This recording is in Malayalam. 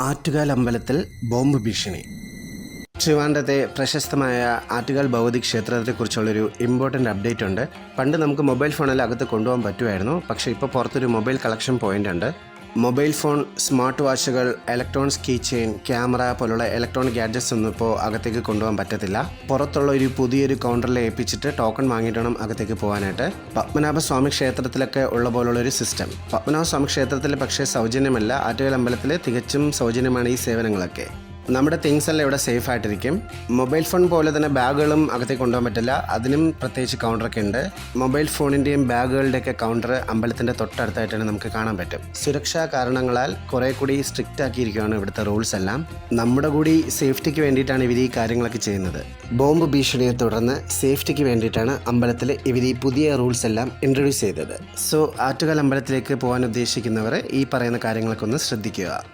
ആറ്റുകാൽ അമ്പലത്തിൽ ബോംബ് ഭീഷണി. ട്രിവാൻഡത്തെ പ്രശസ്തമായ ആറ്റുകാൽ ഭൗതിക ക്ഷേത്രത്തെക്കുറിച്ചുള്ളൊരു ഇമ്പോർട്ടന്റ് അപ്ഡേറ്റ് ഉണ്ട്. പണ്ട് നമുക്ക് മൊബൈൽ ഫോണിൽ അകത്ത് കൊണ്ടുപോകാൻ പറ്റുമായിരുന്നു. പക്ഷേ ഇപ്പോൾ പുറത്തൊരു മൊബൈൽ കളക്ഷൻ പോയിന്റ് ഉണ്ട്. മൊബൈൽ ഫോൺ സ്മാർട്ട് വാച്ചുകൾ ഇലക്ട്രോണിക്സ് കീ ചെയിൻ ക്യാമറ പോലുള്ള ഇലക്ട്രോണിക് ഗാഡ്ജറ്റ്സ് ഒന്നും ഇപ്പോൾ അകത്തേക്ക് കൊണ്ടുപോകാൻ പറ്റത്തില്ല. പുറത്തുള്ള ഒരു പുതിയൊരു കൗണ്ടറിൽ ഏൽപ്പിച്ചിട്ട് ടോക്കൺ വാങ്ങിയിട്ട് വേണം അകത്തേക്ക് പോകാനായിട്ട്. പത്മനാഭ സ്വാമി ക്ഷേത്രത്തിലൊക്കെ ഉള്ള പോലുള്ള ഒരു സിസ്റ്റം പത്മനാഭ സ്വാമി ക്ഷേത്രത്തിൽ പക്ഷേ സൗജന്യമല്ല. ആറ്റുകാൽ അമ്പലത്തിൽ തികച്ചും സൗജന്യമാണ് ഈ സേവനങ്ങളൊക്കെ. നമ്മുടെ തിങ്സ് എല്ലാം ഇവിടെ സേഫ് ആയിട്ടിരിക്കും. മൊബൈൽ ഫോൺ പോലെ തന്നെ ബാഗുകളും അകത്തേക്ക് കൊണ്ടുപോകാൻ പറ്റില്ല. അതിനും പ്രത്യേകിച്ച് കൗണ്ടറൊക്കെ ഉണ്ട്. മൊബൈൽ ഫോണിന്റെയും ബാഗുകളുടെയൊക്കെ കൗണ്ടർ അമ്പലത്തിന്റെ തൊട്ടടുത്തായിട്ടാണ് നമുക്ക് കാണാൻ പറ്റും. സുരക്ഷാ കാരണങ്ങളാൽ കുറേ കൂടി സ്ട്രിക്റ്റ് ആക്കിയിരിക്കുകയാണ് ഇവിടുത്തെ റൂൾസ് എല്ലാം. നമ്മുടെ കൂടി സേഫ്റ്റിക്ക് വേണ്ടിയിട്ടാണ് ഇവർ ഈ കാര്യങ്ങളൊക്കെ ചെയ്യുന്നത്. ബോംബ് ഭീഷണിയെ തുടർന്ന് സേഫ്റ്റിക്ക് വേണ്ടിയിട്ടാണ് അമ്പലത്തിൽ ഇവർ ഈ പുതിയ റൂൾസ് എല്ലാം ഇൻട്രൊഡ്യൂസ് ചെയ്തത്. സോ ആറ്റുകാൽ അമ്പലത്തിലേക്ക് പോകാൻ ഉദ്ദേശിക്കുന്നവർ ഈ പറയുന്ന കാര്യങ്ങളൊക്കെ ഒന്ന് ശ്രദ്ധിക്കുക.